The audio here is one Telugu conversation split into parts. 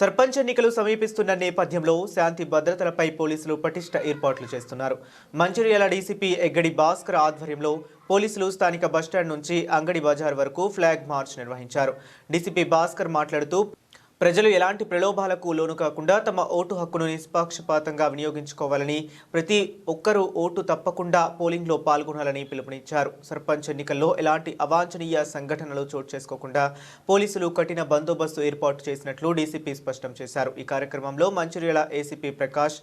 సర్పంచ్ ఎన్నికలు సమీపిస్తున్న నేపథ్యంలో శాంతి భద్రతలపై పోలీసులు పటిష్ట ఏర్పాట్లు చేస్తున్నారు. మంచిర్యాల డీసీపీ ఎగ్గడి భాస్కర్ ఆధ్వర్యంలో పోలీసులు స్థానిక బస్టాండ్ నుంచి అంగడి బజార్ వరకు ఫ్లాగ్ మార్చ్ నిర్వహించారు. డీసీపీ భాస్కర్ మాట్లాడుతూ ప్రజలు ఎలాంటి ప్రలోభాలకు లోను కాకుండా తమ ఓటు హక్కును నిష్పాక్షపాతంగా వినియోగించుకోవాలని ప్రతి ఒక్కరూ ఓటు తప్పకుండా పోలింగ్లో పాల్గొనాలని పిలుపునిచ్చారు. సర్పంచ్ ఎన్నికల్లో ఎలాంటి అవాంఛనీయ సంఘటనలు చోటు చేసుకోకుండా పోలీసులు కఠిన బందోబస్తు ఏర్పాటు చేసినట్లు డీసీపీ స్పష్టం చేశారు. ఈ కార్యక్రమంలో Mancherial ACP Prakash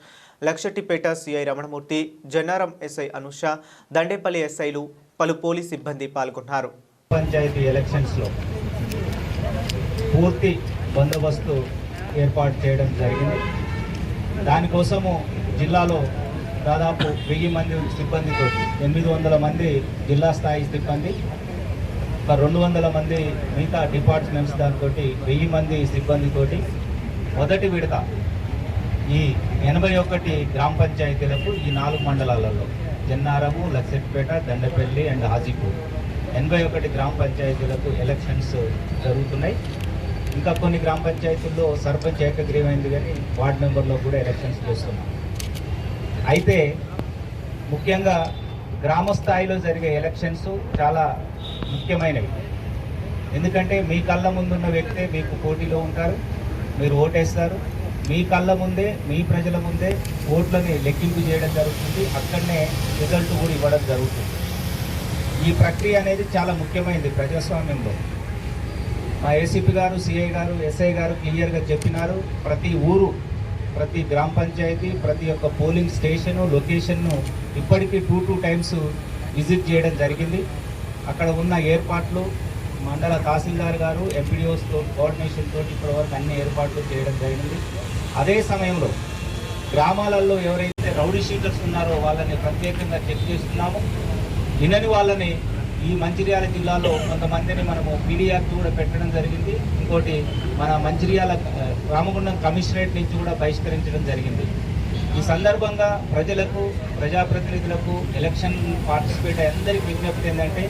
Luxettipet CI Ramanamurthy Jannaram SI Anusha Dandepalli ఎస్ఐలు పలు పోలీస్ సిబ్బంది పాల్గొన్నారు. పంచాయతీ ఎలక్షన్స్లో పూర్తి బందోబస్తు ఏర్పాటు చేయడం జరిగింది. దానికోసము జిల్లాలో దాదాపు వెయ్యి మంది సిబ్బందితో ఎనిమిది వందల మంది జిల్లా స్థాయి సిబ్బంది ఒక రెండు వందల మంది మిగతా డిపార్ట్మెంట్స్ దాంతో వెయ్యి మంది సిబ్బందితోటి మొదటి విడత ఈ ఎనభై ఒకటి గ్రామ పంచాయతీలకు ఈ నాలుగు మండలాలలో జన్నారము లక్సెట్పేట దండపల్లి అండ్ హాజీపూర్. ఎనభై ఒకటి గ్రామ పంచాయతీలకు ఎలక్షన్స్ జరుగుతున్నాయి. ఇంకా కొన్ని గ్రామ పంచాయతీల్లో సర్పంచ్ ఏకగ్రీవైంది కానీ వార్డు మెంబర్లో కూడా ఎలక్షన్స్ చేస్తున్నాం. అయితే ముఖ్యంగా గ్రామ స్థాయిలో జరిగే ఎలక్షన్స్ చాలా ముఖ్యమైనవి. ఎందుకంటే మీ కళ్ళ ముందున్న వ్యక్తే మీకు పోటీలో ఉంటారు మీరు ఓటేస్తారు. మీ కళ్ళ ముందే మీ ప్రజల ముందే ఓట్లని లెక్కింపు చేయడం జరుగుతుంది. అక్కడనే రిజల్ట్ కూడా ఇవ్వడం జరుగుతుంది. ఈ ప్రక్రియ అనేది చాలా ముఖ్యమైనది ప్రజాస్వామ్యంలో. మా ఏసీపీ గారు సిఐ గారు ఎస్ఐ గారు క్లియర్గా చెప్పినారు. ప్రతి ఊరు ప్రతి గ్రామ పంచాయతీ ప్రతి ఒక్క పోలింగ్ స్టేషను లొకేషన్ను ఇప్పటికీ టూ టూ టైమ్స్ విజిట్ చేయడం జరిగింది. అక్కడ ఉన్న ఏర్పాట్లు మండల తహసీల్దార్ గారు ఎంపీడీఓస్తో కోఆర్డినేషన్ తోటి ఇప్పటివరకు అన్ని ఏర్పాట్లు చేయడం జరిగింది. అదే సమయంలో గ్రామాలలో ఎవరైతే రౌడీ షీటర్స్ ఉన్నారో వాళ్ళని ప్రత్యేకంగా చెక్ చేస్తున్నాము. వినని వాళ్ళని ఈ మంచిర్యాల జిల్లాలో కొంతమందిని మనము పీడిఆర్ కూడా పెట్టడం జరిగింది. ఇంకోటి మన మంచిర్యాల రామగుండం కమిషనరేట్ నుంచి కూడా బహిష్కరించడం జరిగింది. ఈ సందర్భంగా ప్రజలకు ప్రజాప్రతినిధులకు ఎలక్షన్ పార్టిసిపేట్ అందరికీ విజ్ఞప్తి ఏంటంటే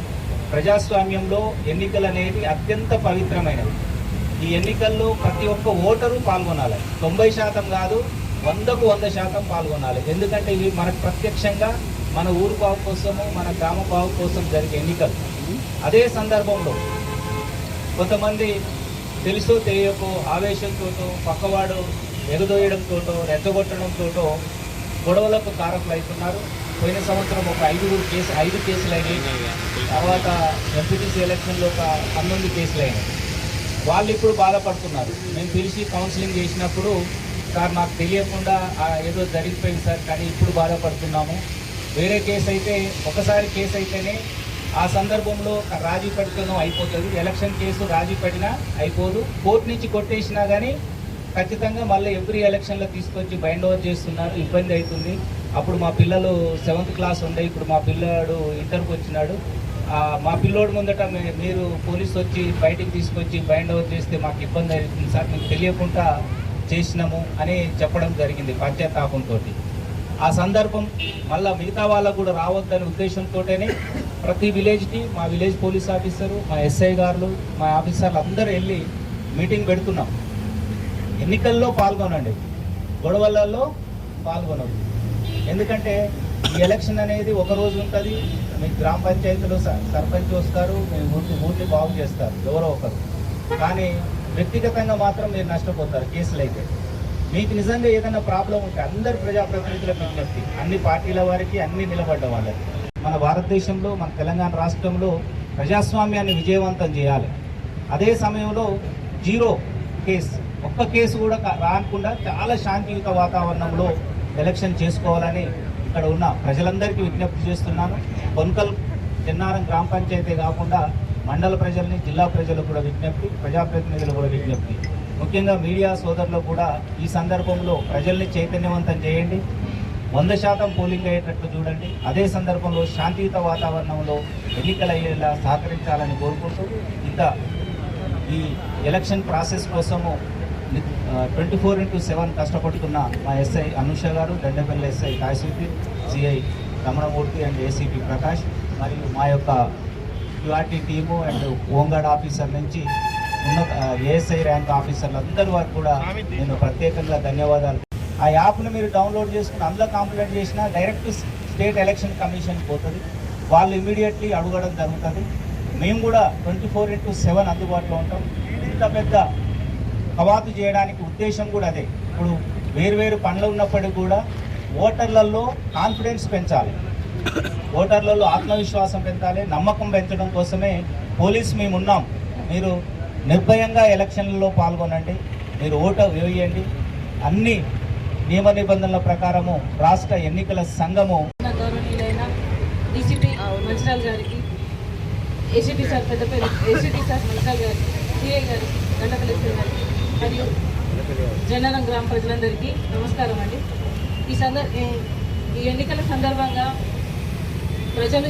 ప్రజాస్వామ్యంలో ఎన్నికలు అనేది అత్యంత పవిత్రమైనవి. ఈ ఎన్నికల్లో ప్రతి ఒక్క ఓటరు పాల్గొనాలి. తొంభై శాతం కాదు వందకు వంద శాతం పాల్గొనాలి. ఎందుకంటే ఇవి మనకు ప్రత్యక్షంగా మన ఊరు బావు కోసము మన గ్రామ బావు కోసం జరిగే ఎన్నికలు. అదే సందర్భంలో కొంతమంది తెలుసో తెలియకో ఆవేశంతోటో పక్కవాడు ఎగదోయడంతోటో రెచ్చగొట్టడంతోటో గొడవలకు కారకులు అవుతున్నారు పోయిన సంవత్సరం ఒక ఐదుగురు కేసు ఐదు కేసులు అయినాయి తర్వాత ఎంపీటీసీ ఎలక్షన్లో ఒక పంతొమ్మిది కేసులు అయినాయి వాళ్ళు ఇప్పుడు బాధపడుతున్నారు. మేము పిలిచి కౌన్సిలింగ్ చేసినప్పుడు సార్ నాకు తెలియకుండా ఏదో జరిగిపోయింది సార్ కానీ ఇప్పుడు బాధపడుతున్నాము. వేరే కేసు అయితే ఒకసారి కేసు అయితేనే ఆ సందర్భంలో రాజీ పడితేనో అయిపోతుంది. ఎలక్షన్ కేసు రాజీ పడినా అయిపోదు. కోర్టు నుంచి కొట్టేసినా కానీ ఖచ్చితంగా మళ్ళీ ఎవ్రీ ఎలక్షన్లో తీసుకొచ్చి బైండ్ ఓవర్ చేస్తున్నారు. ఇబ్బంది అవుతుంది. అప్పుడు మా పిల్లలు సెవెంత్ క్లాస్ ఉండే ఇప్పుడు మా పిల్లాడు ఇంటర్కి వచ్చినాడు. మా పిల్లోడు ముందట మీరు పోలీసు వచ్చి బయటికి తీసుకొచ్చి బైండ్ ఓవర్ చేస్తే మాకు ఇబ్బంది అవుతుంది సార్. మీకు తెలియకుండా చేసినాము అని చెప్పడం జరిగింది పశ్చాత్తాపంతో ఆ సందర్భం మళ్ళా మిగతా వాళ్ళకు కూడా రావద్దనే ఉద్దేశంతోనే ప్రతి విలేజ్కి మా విలేజ్ పోలీస్ ఆఫీసరు మా ఎస్ఐ గారు మా ఆఫీసర్లు అందరూ వెళ్ళి మీటింగ్ పెడుతున్నాం. ఎన్నికల్లో పాల్గొనండి. గొడవలలో పాల్గొనదు ఎందుకంటే ఈ ఎలక్షన్ అనేది ఒక రోజు ఉంటుంది. మీ గ్రామ పంచాయతీలో స- సర్పంచ్ వస్తారు మీ ఊరికి ఊరిని బాగు చేస్తారు ఎవరో ఒకరు. కానీ వ్యక్తిగతంగా మాత్రం మీరు నష్టపోతారు కేసులు అయితే మీకు నిజంగా ఏదైనా ప్రాబ్లం ఉంటే అందరు ప్రజాప్రతినిధుల విజ్ఞప్తి అన్ని పార్టీల వారికి అన్ని నిలబడ్డ వాళ్ళకి. మన భారతదేశంలో మన తెలంగాణ రాష్ట్రంలో ప్రజాస్వామ్యాన్ని విజయవంతం చేయాలి. అదే సమయంలో జీరో కేసు ఒక్క కేసు కూడా రాకుండా చాలా శాంతియుత వాతావరణంలో ఎలక్షన్ చేసుకోవాలని ఇక్కడ ఉన్న ప్రజలందరికీ విజ్ఞప్తి చేస్తున్నాను. కొన్కల్ చెన్నారం గ్రామ పంచాయతీ కాకుండా మండల ప్రజల్ని జిల్లా ప్రజలకు కూడా విజ్ఞప్తి ప్రజాప్రతినిధులు కూడా విజ్ఞప్తి. ముఖ్యంగా మీడియా సోదరులు కూడా ఈ సందర్భంలో ప్రజల్ని చైతన్యవంతం చేయండి. వంద శాతం పోలింగ్ అయ్యేటట్లు చూడండి. అదే సందర్భంలో శాంతియుత వాతావరణంలో ఎన్నికలు అయ్యేలా సహకరించాలని కోరుకుంటూ ఇంత ఈ ఎలక్షన్ ప్రాసెస్ కోసము ట్వంటీ ఫోర్ ఇంటూ సెవెన్ కష్టపడుతున్న మా ఎస్ఐ అనుష గారు Dandepalli SI కాశీపి CI Ramanamurthy and ACP Prakash మరియు మా యొక్క QRT team and home guard officer నుంచి ఉన్నత ఏఎస్ఐ ర్యాంక్ ఆఫీసర్లందరి అందరి వారికి కూడా నేను ప్రత్యేకంగా ధన్యవాదాలు. ఆ యాప్ను మీరు డౌన్లోడ్ చేసుకుని అందులో కంప్లైంట్ చేసినా డైరెక్ట్ స్టేట్ ఎలక్షన్ కమిషన్ పోతుంది. వాళ్ళు ఇమీడియట్లీ అడగడం జరుగుతుంది. మేము కూడా ట్వంటీ ఫోర్ ఇంటూ సెవెన్ అందుబాటులో ఉంటాం. ఇంత పెద్ద కవాతు చేయడానికి ఉద్దేశం కూడా అదే. ఇప్పుడు వేరువేరు పనులు ఉన్నప్పటికీ కూడా ఓటర్లలో కాన్ఫిడెన్స్ పెంచాలి. ఓటర్లలో ఆత్మవిశ్వాసం పెంచాలి. నమ్మకం పెంచడం కోసమే పోలీస్ మేము ఉన్నాం మీరు నిర్భయంగా ఎలక్షన్లలో పాల్గొనండి. మీరు ఓటు వేయండి. అన్ని నియమ నిబంధనల ప్రకారము రాష్ట్ర ఎన్నికల సంఘము గౌరవనీయులైన డీసీపీ మంచిరాల్ గారికి ACP sir Peddapalli ACP sir Mancherial గారికి సిఐ గారికి గారికి మరియు జనరం గ్రామ ప్రజలందరికీ నమస్కారం అండి. ఈ సందర్ ఈ- ఎన్నికల సందర్భంగా ప్రజలు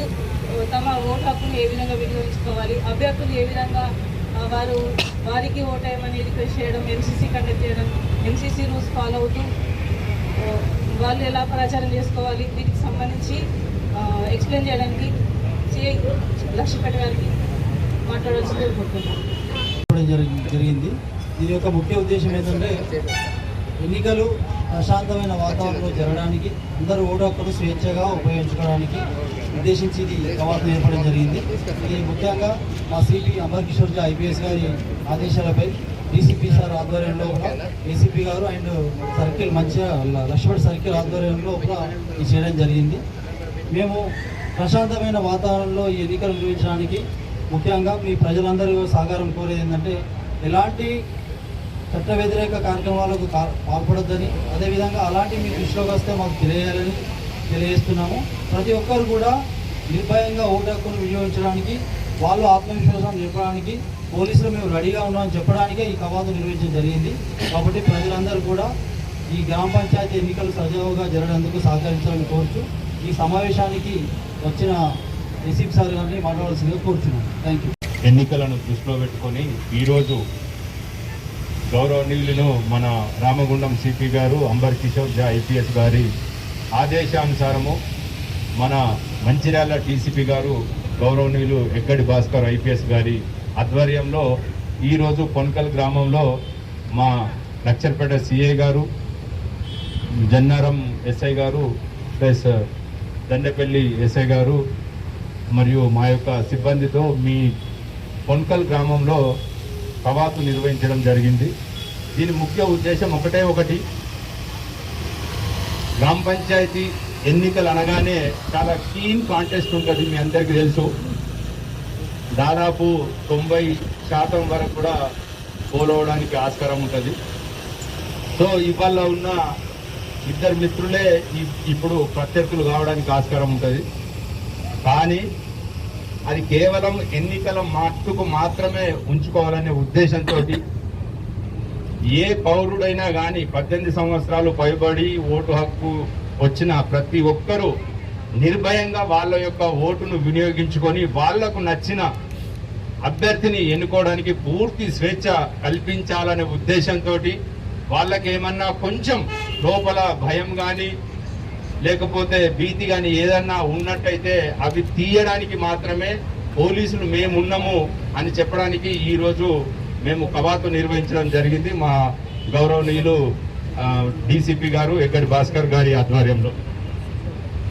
తమ ఓటు హక్కును ఏ విధంగా వినియోగించుకోవాలి అభ్యర్థులు ఏ విధంగా వారు వారికి ఓటేయమని రిక్వెస్ట్ చేయడం ఎంసీసీ కండక్ట్ చేయడం ఎంసీసీ రూల్స్ ఫాలో అవుతూ వాళ్ళు ఎలా ప్రచారం చేసుకోవాలి వీటికి సంబంధించి ఎక్స్ప్లెయిన్ చేయడానికి సిఐ లక్ష్మీపేట గారికి మాట్లాడాల్సింది కోరుకుంటున్నాను. జరిగింది. దీని యొక్క ముఖ్య ఉద్దేశం ఏంటంటే ఎన్నికలు ప్రశాంతమైన వాతావరణంలో జరగడానికి అందరూ ఓటు హక్కును స్వేచ్ఛగా ఉపయోగించుకోవడానికి ఉద్దేశించి ఇది కవాసం ఏర్పడడం జరిగింది. ఇది ముఖ్యంగా మా సిపి అమర్ కిషోర్ జీ ఐపీఎస్ గారి ఆదేశాలపై డీసీపీ సార్ ఆధ్వర్యంలో కూడా ఏసీపీ గారు అండ్ సర్కిల్ మంచిగా లక్ష్మణ్ సర్కిల్ ఆధ్వర్యంలో కూడా ఇది చేయడం జరిగింది. మేము ప్రశాంతమైన వాతావరణంలో ఈ ఎన్నికలు నిర్వహించడానికి ముఖ్యంగా మీ ప్రజలందరూ సహకారం కోరేది ఏంటంటే ఎలాంటి చట్ట వ్యతిరేక కార్యక్రమాలకు పాల్పడొద్దని అదేవిధంగా అలాంటి మీ దృష్టిలోకి వస్తే మాకు తెలియాలని తెలియజేస్తున్నాము. ప్రతి ఒక్కరు కూడా నిర్భయంగా ఓటు హక్కును వినియోగించడానికి వాళ్ళు ఆత్మవిశ్వాసం నింపడానికి పోలీసులు మేము రెడీగా ఉన్నామని చెప్పడానికే ఈ కవాతు నిర్వహించడం జరిగింది. కాబట్టి ప్రజలందరూ కూడా ఈ గ్రామ పంచాయతీ ఎన్నికలు సజావుగా జరగడానికి సహకరించాలని కోరుచు ఈ సమావేశానికి వచ్చిన రిసీప్ సార్ గారిని మాట్లాడాల్సిందిగా కోరుచున్నాను థ్యాంక్ యూ ఎన్నికలను దృష్టిలో పెట్టుకొని ఈరోజు గౌరవనీయులను మన రామగుండం సిపి గారు అంబర్ కిషోర్ జా ఐపీఎస్ గారి ఆదేశానుసారము మన మంచిర్యాల టీసీపీ గారు గౌరవనీయులు ఎక్కడి భాస్కర్ ఐపీఎస్ గారి ఆధ్వర్యంలో ఈరోజు కొనకల్ గ్రామంలో మా లక్షర్పేట సిఐ గారు జన్నారం ఎస్ఐ గారు ప్లస్ దండపల్లి ఎస్ఐ గారు మరియు మా యొక్క సిబ్బందితో మీ పొన్కల్ గ్రామంలో కవాతు నిర్వహించడం జరిగింది. దీని ముఖ్య ఉద్దేశం ఒకటే ఒకటి. గ్రామ పంచాయతీ ఎన్నికలు అనగానే చాలా కీన్ కాంటెస్ట్ ఉంటుంది మీ అందరికీ తెలుసు. దాదాపు తొంభై శాతం వరకు కూడా పోలవడానికి ఆస్కారం ఉంటుంది. సో ఇవాళ ఉన్న ఇద్దరు మిత్రులే ఇ- ఇప్పుడు ప్రత్యర్థులు కావడానికి ఆస్కారం ఉంటుంది. కానీ అది కేవలం ఎన్నికల మట్టుకు మాత్రమే ఉంచుకోవాలనే ఉద్దేశంతో ఏ పౌరుడైనా కానీ పద్దెనిమిది సంవత్సరాలు పైబడి ఓటు హక్కు వచ్చిన ప్రతి ఒక్కరూ నిర్భయంగా వాళ్ళ యొక్క ఓటును వినియోగించుకొని వాళ్ళకు నచ్చిన అభ్యర్థిని ఎన్నుకోవడానికి పూర్తి స్వేచ్ఛ కల్పించాలనే ఉద్దేశంతో వాళ్ళకి ఏమన్నా కొంచెం లోపల భయం కానీ లేకపోతే భీతి కానీ ఏదన్నా ఉన్నట్టయితే అవి తీయడానికి మాత్రమే పోలీసులు మేమున్నాము అని చెప్పడానికి ఈరోజు మేము కవాతు నిర్వహించడం జరిగింది మా గౌరవనీయులు డీసీపీ గారు ఎక్కడి భాస్కర్ గారి ఆధ్వర్యంలో.